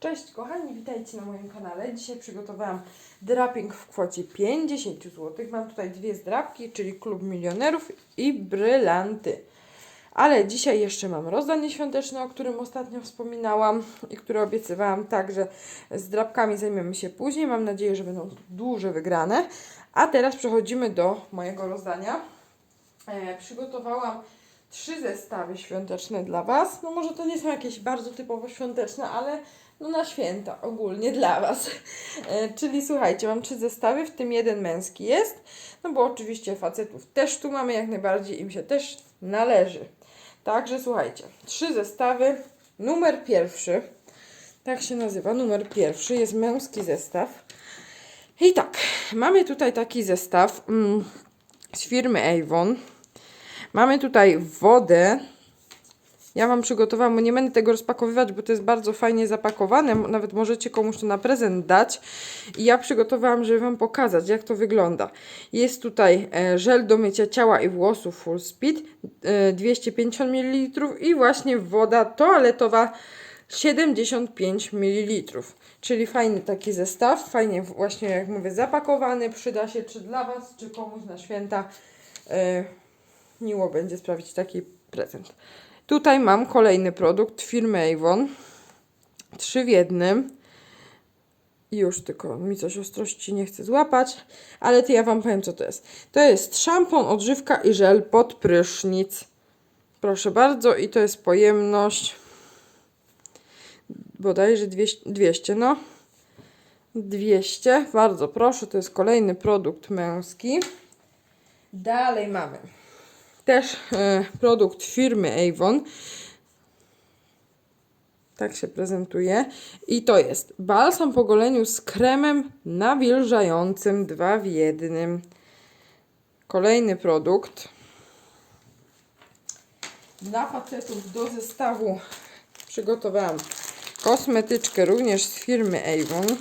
Cześć kochani, witajcie na moim kanale. Dzisiaj przygotowałam draping w kwocie 50 zł. Mam tutaj dwie zdrapki, czyli Klub Milionerów i brylanty. Ale dzisiaj jeszcze mam rozdanie świąteczne, o którym ostatnio wspominałam i które obiecywałam. Także z drapkami zajmiemy się później. Mam nadzieję, że będą duże wygrane. A teraz przechodzimy do mojego rozdania. E, przygotowałam trzy zestawy świąteczne dla Was. No może to nie są jakieś bardzo typowo świąteczne, ale no na święta ogólnie dla Was. E, czyli słuchajcie, mam trzy zestawy, w tym jeden męski jest. No bo oczywiście facetów też tu mamy jak najbardziej, im się też należy. Także słuchajcie, trzy zestawy. Numer pierwszy, tak się nazywa, numer pierwszy jest męski zestaw. I tak, mamy tutaj taki zestaw mm, z firmy Avon. Mamy tutaj wodę. Ja Wam przygotowałam, nie będę tego rozpakowywać, bo to jest bardzo fajnie zapakowane. Nawet możecie komuś to na prezent dać. I ja przygotowałam, żeby Wam pokazać, jak to wygląda. Jest tutaj e, żel do mycia ciała i włosów Full Speed, e, 250 ml i właśnie woda toaletowa 75 ml. Czyli fajny taki zestaw, fajnie właśnie jak mówię zapakowany, przyda się czy dla Was, czy komuś na święta. E, miło będzie sprawić taki prezent. Tutaj mam kolejny produkt firmy Avon. Trzy w jednym. Już tylko mi coś ostrości nie chce złapać, ale to ja Wam powiem co to jest. To jest szampon, odżywka i żel pod prysznic. Proszę bardzo i to jest pojemność bodajże 200, 200 no 200, bardzo proszę, to jest kolejny produkt męski. Dalej mamy też e, produkt firmy Avon. Tak się prezentuje. I to jest balsam po goleniu z kremem nawilżającym, dwa w jednym. Kolejny produkt. Dla facetów do zestawu przygotowałam kosmetyczkę również z firmy Avon.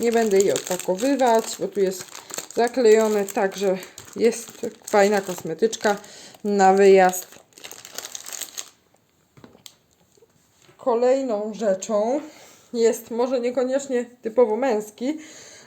Nie będę jej odpakowywać, bo tu jest zaklejone, także jest fajna kosmetyczka na wyjazd. Kolejną rzeczą jest może niekoniecznie typowo męski,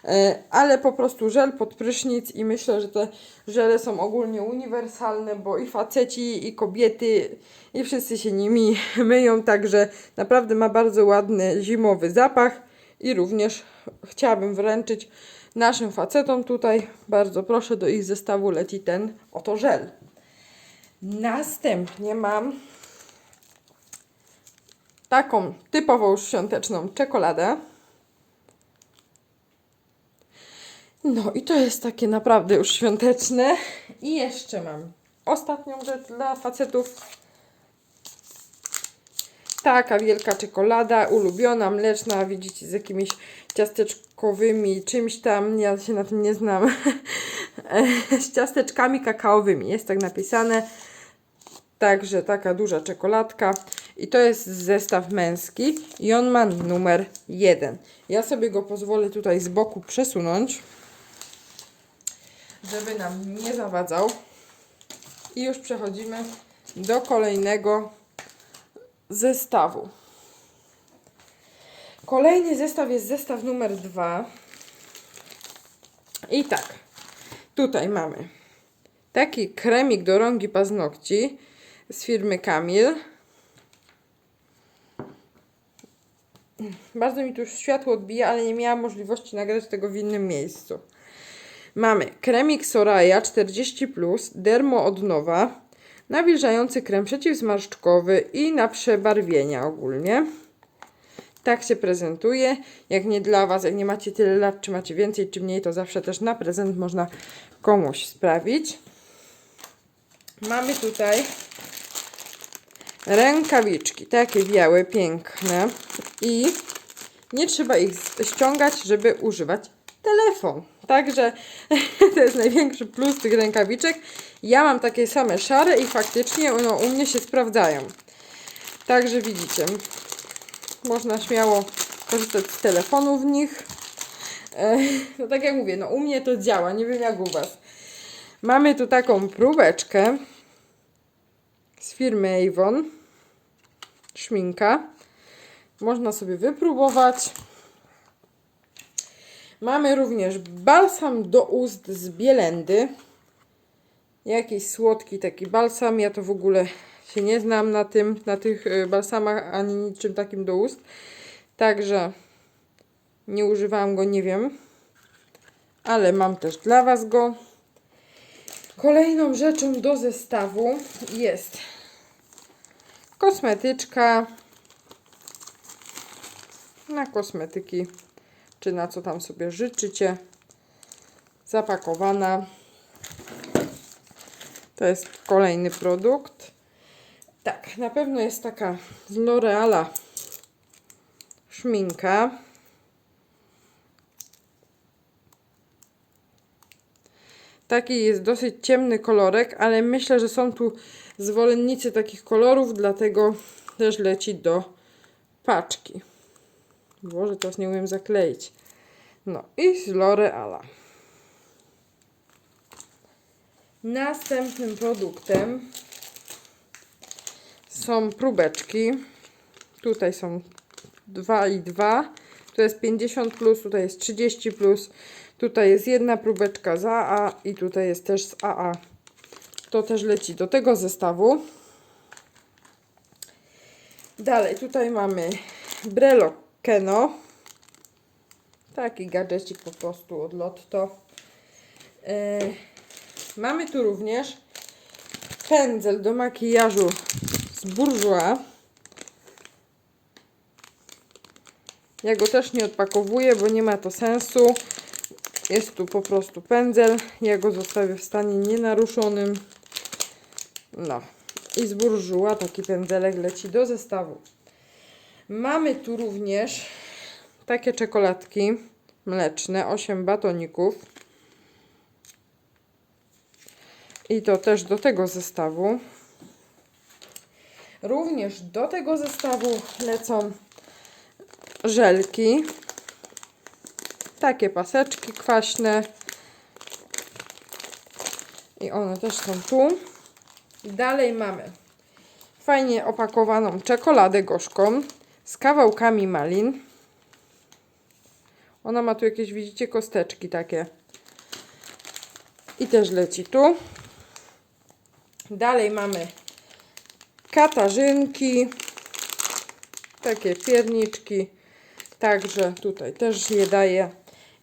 e, ale po prostu żel pod prysznic i myślę, że te żele są ogólnie uniwersalne, bo i faceci, i kobiety, i wszyscy się nimi myją, także naprawdę ma bardzo ładny zimowy zapach i również chciałabym wręczyć naszym facetom tutaj, bardzo proszę, do ich zestawu leci ten oto żel. Następnie mam taką typową już świąteczną czekoladę. No i to jest takie naprawdę już świąteczne. I jeszcze mam ostatnią rzecz dla facetów. Taka wielka czekolada, ulubiona, mleczna, widzicie, z jakimiś ciasteczkowymi, czymś tam, ja się na tym nie znam, z ciasteczkami kakaowymi, jest tak napisane. Także taka duża czekoladka. I to jest zestaw męski i on ma numer 1. Ja sobie go pozwolę tutaj z boku przesunąć, żeby nam nie zawadzał. I już przechodzimy do kolejnego zestawu. Kolejny zestaw jest zestaw numer 2. I tak, tutaj mamy taki kremik do rągi paznokci z firmy Kamil. Bardzo mi tu już światło odbija, ale nie miałam możliwości nagrać tego w innym miejscu. Mamy kremik Soraya 40+, Dermo od nowa, nawilżający krem przeciwzmarszczkowy i na przebarwienia ogólnie. Tak się prezentuje. Jak nie dla Was, jak nie macie tyle lat, czy macie więcej, czy mniej, to zawsze też na prezent można komuś sprawić. Mamy tutaj rękawiczki, takie białe, piękne i nie trzeba ich ściągać, żeby używać telefon. Także to jest największy plus tych rękawiczek. Ja mam takie same szare i faktycznie no, u mnie się sprawdzają. Także widzicie, można śmiało korzystać z telefonu w nich. E, no tak jak mówię, no u mnie to działa, nie wiem jak u Was. Mamy tu taką próbeczkę z firmy Avon. Szminka. Można sobie wypróbować. Mamy również balsam do ust z bielendy. Jakiś słodki taki balsam. Ja to w ogóle się nie znam na tym, na tych y, balsamach ani niczym takim do ust. Także nie używałam go, nie wiem. Ale mam też dla Was go. Kolejną rzeczą do zestawu jest kosmetyczka na kosmetyki, czy na co tam sobie życzycie. Zapakowana. To jest kolejny produkt. Tak, na pewno jest taka z L'Oreala szminka. Taki jest dosyć ciemny kolorek, ale myślę, że są tu zwolennicy takich kolorów, dlatego też leci do paczki. Boże, teraz nie umiem zakleić. No i z L'Oreala. Następnym produktem są próbeczki. Tutaj są 2 i 2. Tu jest 50 plus, tutaj jest 30 plus. Tutaj jest jedna próbeczka z AA i tutaj jest też z AA. To też leci do tego zestawu. Dalej, tutaj mamy Brelo Keno. Taki gadżecik po prostu od Lotto. Yy, mamy tu również pędzel do makijażu z Bourjois. Ja go też nie odpakowuję, bo nie ma to sensu. Jest tu po prostu pędzel. Ja go zostawię w stanie nienaruszonym. No. I z Bourjois taki pędzelek leci do zestawu. Mamy tu również takie czekoladki mleczne, 8 batoników. I to też do tego zestawu. Również do tego zestawu lecą żelki. Takie paseczki kwaśne. I one też są tu. Dalej mamy fajnie opakowaną czekoladę gorzką z kawałkami malin. Ona ma tu jakieś, widzicie, kosteczki takie. I też leci tu. Dalej mamy katarzynki. Takie pierniczki. Także tutaj też je daję.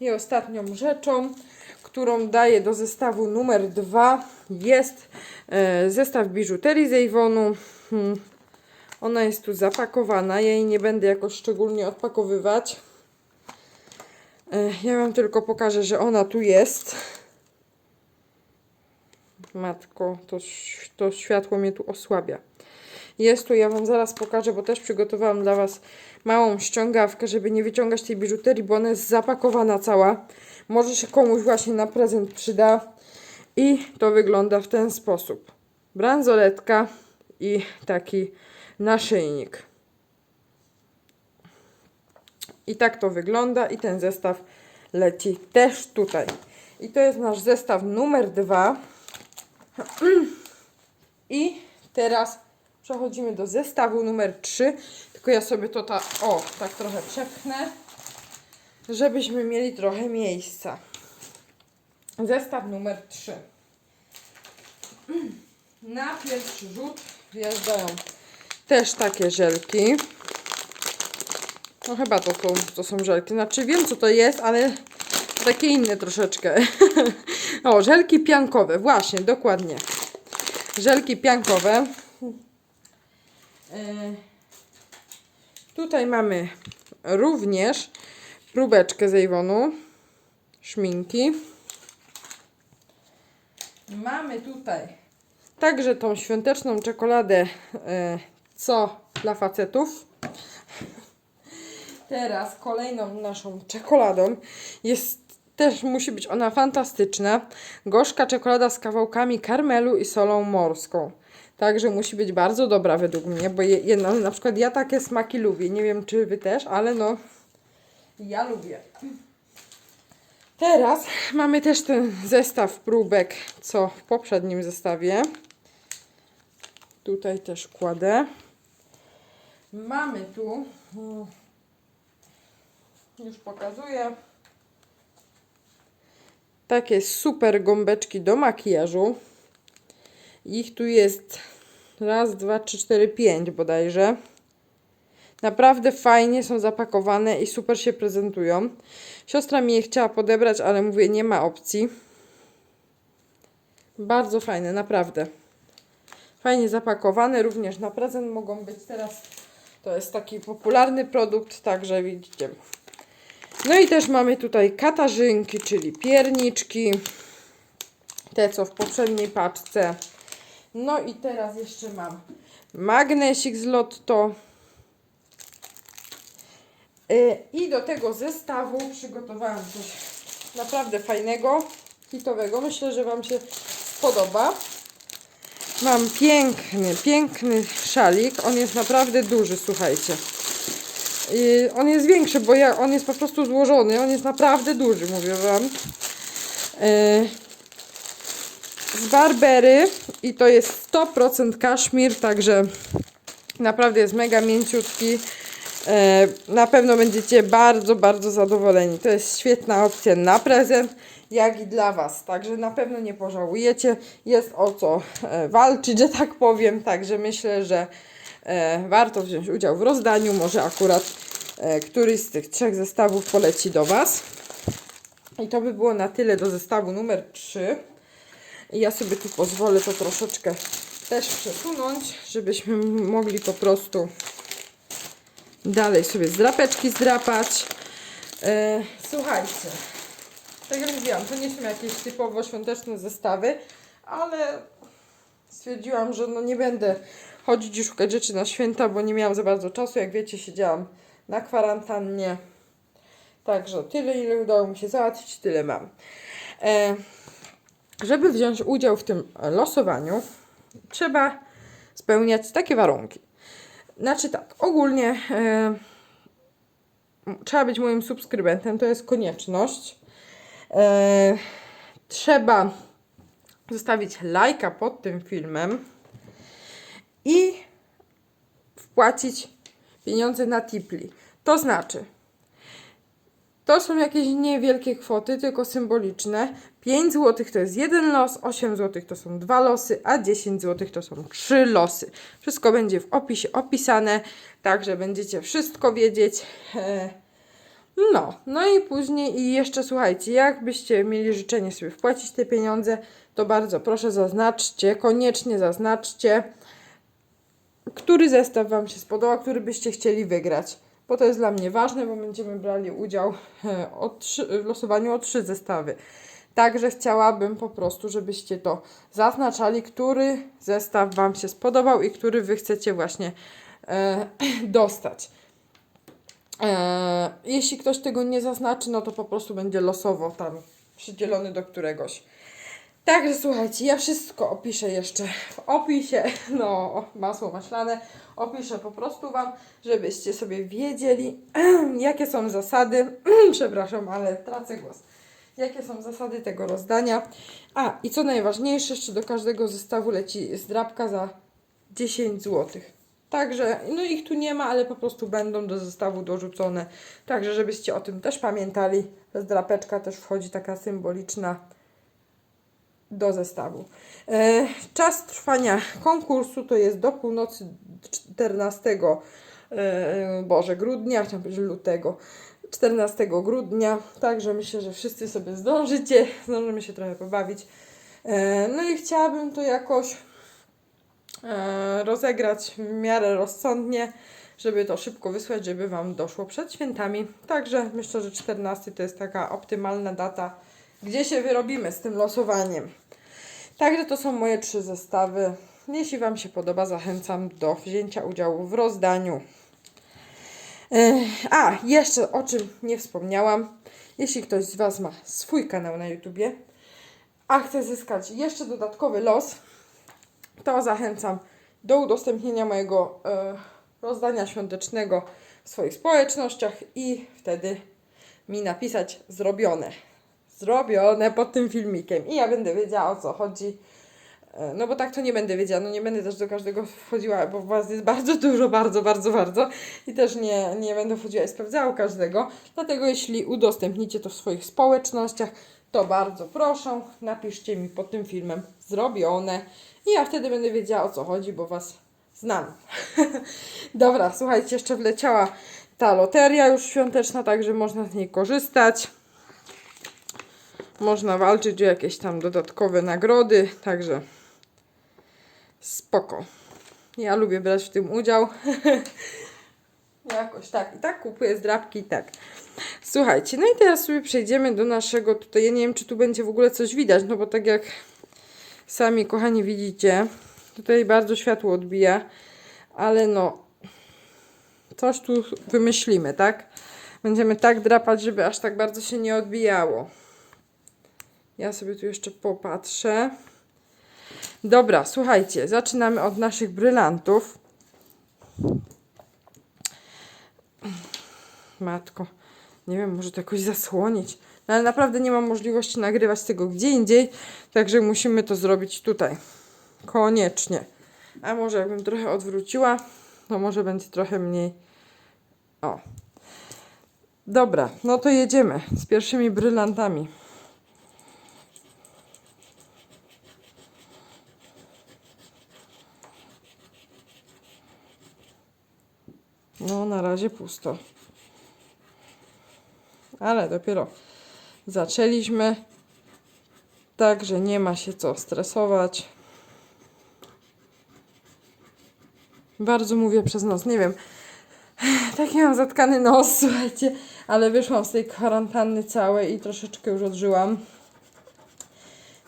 I ostatnią rzeczą, którą daję do zestawu numer dwa jest e, zestaw biżuterii z Avonu. Ona jest tu zapakowana. Ja jej nie będę jakoś szczególnie odpakowywać. E, ja Wam tylko pokażę, że ona tu jest. Matko, to, to światło mnie tu osłabia. Jest tu, ja Wam zaraz pokażę, bo też przygotowałam dla Was małą ściągawkę, żeby nie wyciągać tej biżuterii, bo ona jest zapakowana cała. Może się komuś właśnie na prezent przyda. I to wygląda w ten sposób. Bransoletka i taki naszyjnik. I tak to wygląda i ten zestaw leci też tutaj. I to jest nasz zestaw numer dwa. I teraz przechodzimy do zestawu numer 3. Tylko ja sobie to ta, o, tak trochę przepchnę, żebyśmy mieli trochę miejsca. Zestaw numer 3. Na pierwszy rzut wjeżdżają też takie żelki. No chyba to, to, to są żelki. Znaczy wiem co to jest, ale takie inne troszeczkę. o, żelki piankowe. Właśnie, dokładnie. Żelki piankowe. E, Tutaj mamy również próbeczkę z Avonu. Szminki. Mamy tutaj także tą świąteczną czekoladę, e, co dla facetów. Teraz kolejną naszą czekoladą jest też musi być ona fantastyczna. Gorzka czekolada z kawałkami karmelu i solą morską. Także musi być bardzo dobra według mnie, bo je, jedna, na przykład ja takie smaki lubię. Nie wiem czy wy też, ale no ja lubię. Teraz mamy też ten zestaw próbek, co w poprzednim zestawie. Tutaj też kładę. Mamy tu, mm, już pokazuję, takie super gąbeczki do makijażu. Ich tu jest raz, dwa, trzy, cztery, pięć bodajże. Naprawdę fajnie są zapakowane i super się prezentują. Siostra mi je chciała podebrać, ale mówię, nie ma opcji. Bardzo fajne, naprawdę. Fajnie zapakowane, również na prezent mogą być teraz. To jest taki popularny produkt, także widzicie. No i też mamy tutaj katarzynki, czyli pierniczki. Te, co w poprzedniej paczce. No i teraz jeszcze mam magnesik z Lotto. Y, I do tego zestawu przygotowałam coś naprawdę fajnego, hitowego. Myślę, że Wam się spodoba. Mam piękny, piękny szalik. On jest naprawdę duży, słuchajcie. I on jest większy, bo ja, on jest po prostu złożony. On jest naprawdę duży, mówię Wam. Y, z Barbery i to jest 100% kaszmir, także naprawdę jest mega mięciutki. E, Na pewno będziecie bardzo, bardzo zadowoleni. To jest świetna opcja na prezent, jak i dla Was. Także na pewno nie pożałujecie. Jest o co e, walczyć, że tak powiem. Także myślę, że e, warto wziąć udział w rozdaniu. Może akurat e, któryś z tych trzech zestawów poleci do Was. I to by było na tyle do zestawu numer 3. I ja sobie tu pozwolę to troszeczkę też przesunąć, żebyśmy mogli po prostu dalej sobie zdrapeczki zdrapać. Słuchajcie, tak jak mówiłam, to nie są jakieś typowo świąteczne zestawy, ale stwierdziłam, że no nie będę chodzić i szukać rzeczy na święta, bo nie miałam za bardzo czasu. Jak wiecie, siedziałam na kwarantannie. Także tyle, ile udało mi się załatwić, tyle mam. E, żeby wziąć udział w tym losowaniu, trzeba spełniać takie warunki. Znaczy tak, ogólnie e, trzeba być moim subskrybentem, to jest konieczność. E, trzeba zostawić lajka pod tym filmem i wpłacić pieniądze na Tipli. To znaczy, to są jakieś niewielkie kwoty, tylko symboliczne. 5 zł to jest jeden los, 8 zł to są dwa losy, a 10 zł to są trzy losy. Wszystko będzie w opisie opisane, także będziecie wszystko wiedzieć. No, no i później i jeszcze słuchajcie, jakbyście mieli życzenie sobie wpłacić te pieniądze, to bardzo proszę zaznaczcie, koniecznie zaznaczcie, który zestaw Wam się spodobał, który byście chcieli wygrać. Bo to jest dla mnie ważne, bo będziemy brali udział e, trzy, w losowaniu o trzy zestawy. Także chciałabym po prostu, żebyście to zaznaczali, który zestaw Wam się spodobał i który Wy chcecie właśnie e, dostać. E, jeśli ktoś tego nie zaznaczy, no to po prostu będzie losowo tam przydzielony do któregoś. Także słuchajcie, ja wszystko opiszę jeszcze w opisie, no masło maślane, opiszę po prostu Wam, żebyście sobie wiedzieli, jakie są zasady, przepraszam, ale tracę głos, jakie są zasady tego rozdania. A, i co najważniejsze, jeszcze do każdego zestawu leci zdrabka za 10 zł. Także, no ich tu nie ma, ale po prostu będą do zestawu dorzucone. Także, żebyście o tym też pamiętali, zdrapeczka też wchodzi taka symboliczna do zestawu. E, czas trwania konkursu to jest do północy 14 e, Boże, grudnia, chciałam powiedzieć lutego. 14 grudnia, także myślę, że wszyscy sobie zdążycie, zdążymy się trochę pobawić. E, no i chciałabym to jakoś rozegrać w miarę rozsądnie, żeby to szybko wysłać, żeby Wam doszło przed świętami. Także myślę, że 14 to jest taka optymalna data, gdzie się wyrobimy z tym losowaniem. Także to są moje trzy zestawy. Jeśli Wam się podoba, zachęcam do wzięcia udziału w rozdaniu. E, A, jeszcze o czym nie wspomniałam. Jeśli ktoś z Was ma swój kanał na YouTubie, a chce zyskać jeszcze dodatkowy los, to zachęcam do udostępnienia mojego e, rozdania świątecznego w swoich społecznościach i wtedy mi napisać zrobione. Zrobione pod tym filmikiem i ja będę wiedziała o co chodzi E, No bo tak to nie będę wiedziała, no nie będę też do każdego wchodziła, bo was jest bardzo dużo, bardzo, bardzo, bardzo i też nie, nie będę wchodziła i sprawdzała każdego. Dlatego jeśli udostępnicie to w swoich społecznościach, to bardzo proszę, napiszcie mi pod tym filmem zrobione i ja wtedy będę wiedziała o co chodzi, bo was znam. Dobra, słuchajcie, jeszcze wleciała ta loteria już świąteczna, także można z niej korzystać. Można walczyć o jakieś tam dodatkowe nagrody, także spoko. Ja lubię brać w tym udział. Jakoś tak. I tak kupuję zdrabki i tak. Słuchajcie, no i teraz sobie przejdziemy do naszego tutaj. Ja nie wiem, czy tu będzie w ogóle coś widać, no bo tak jak sami kochani widzicie, tutaj bardzo światło odbija, ale no coś tu wymyślimy, tak? Będziemy tak drapać, żeby aż tak bardzo się nie odbijało. Ja sobie tu jeszcze popatrzę. Dobra, słuchajcie, zaczynamy od naszych brylantów. Matko, nie wiem, może to jakoś zasłonić. No, ale naprawdę nie mam możliwości nagrywać tego gdzie indziej, także musimy to zrobić tutaj. Koniecznie. A może jakbym trochę odwróciła, to może będzie trochę mniej. O. Dobra, no to jedziemy z pierwszymi brylantami. No, na razie pusto. Ale dopiero zaczęliśmy. Także nie ma się co stresować. Bardzo mówię przez nos, nie wiem. Taki mam zatkany nos, słuchajcie, ale wyszłam z tej kwarantanny całej i troszeczkę już odżyłam.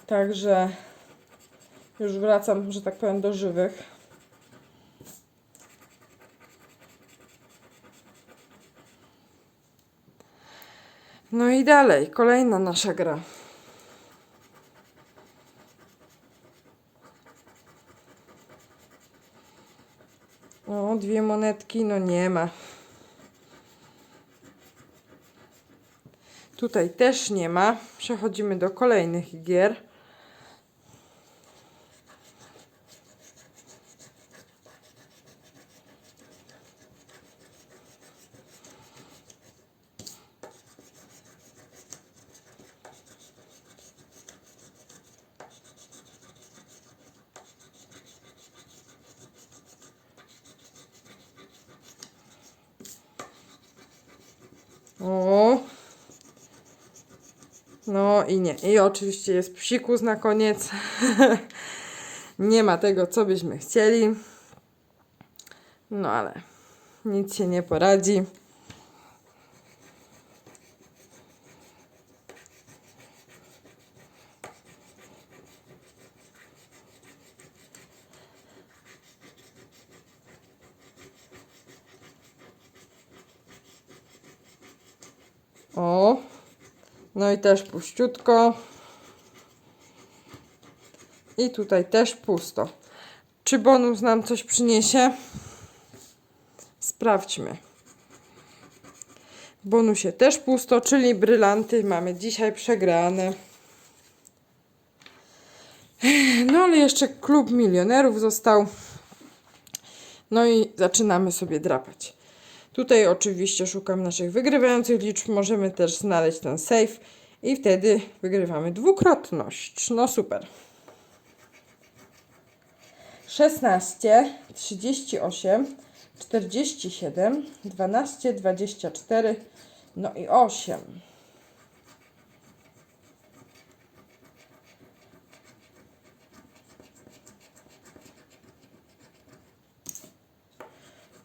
Także już wracam, że tak powiem, do żywych. No i dalej, kolejna nasza gra. O, dwie monetki, no nie ma. Tutaj też nie ma. Przechodzimy do kolejnych gier. O. No i nie. I oczywiście jest psikus na koniec. nie ma tego, co byśmy chcieli. No ale nic się nie poradzi. O, no i też puściutko. I tutaj też pusto. Czy bonus nam coś przyniesie? Sprawdźmy. W bonusie też pusto, czyli brylanty mamy dzisiaj przegrane. No ale jeszcze klub milionerów został. No i zaczynamy sobie drapać. Tutaj oczywiście szukam naszych wygrywających liczb. Możemy też znaleźć ten save i wtedy wygrywamy dwukrotność. No super. 16, 38, 47, 12, 24, no i 8.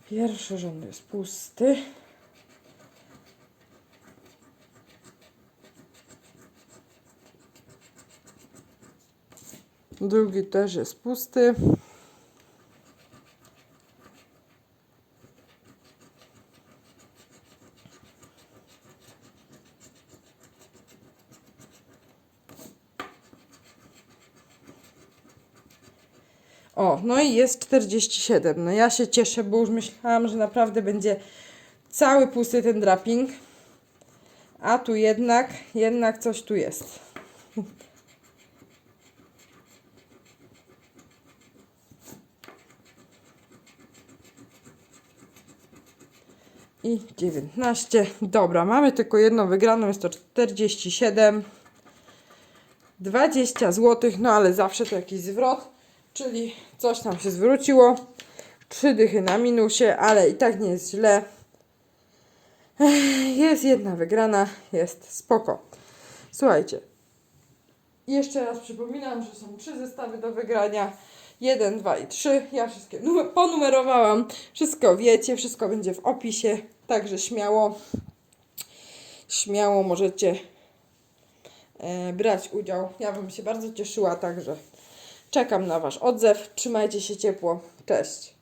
Pierwszy rząd jest pusty. Drugi też jest pusty. O, no i jest 47. No ja się cieszę, bo już myślałam, że naprawdę będzie cały pusty ten draping. A tu jednak, jednak coś tu jest. I 19. Dobra, mamy tylko jedną wygraną, jest to 47. 20 zł, no ale zawsze to jakiś zwrot czyli coś nam się zwróciło. Trzy dychy na minusie, ale i tak nie jest źle. Jest jedna wygrana, jest spoko. Słuchajcie, jeszcze raz przypominam, że są trzy zestawy do wygrania. 1, 2 i 3. Ja wszystkie numer- ponumerowałam. Wszystko wiecie, wszystko będzie w opisie. Także śmiało, śmiało możecie e, brać udział. Ja bym się bardzo cieszyła, także czekam na Wasz odzew. Trzymajcie się ciepło. Cześć.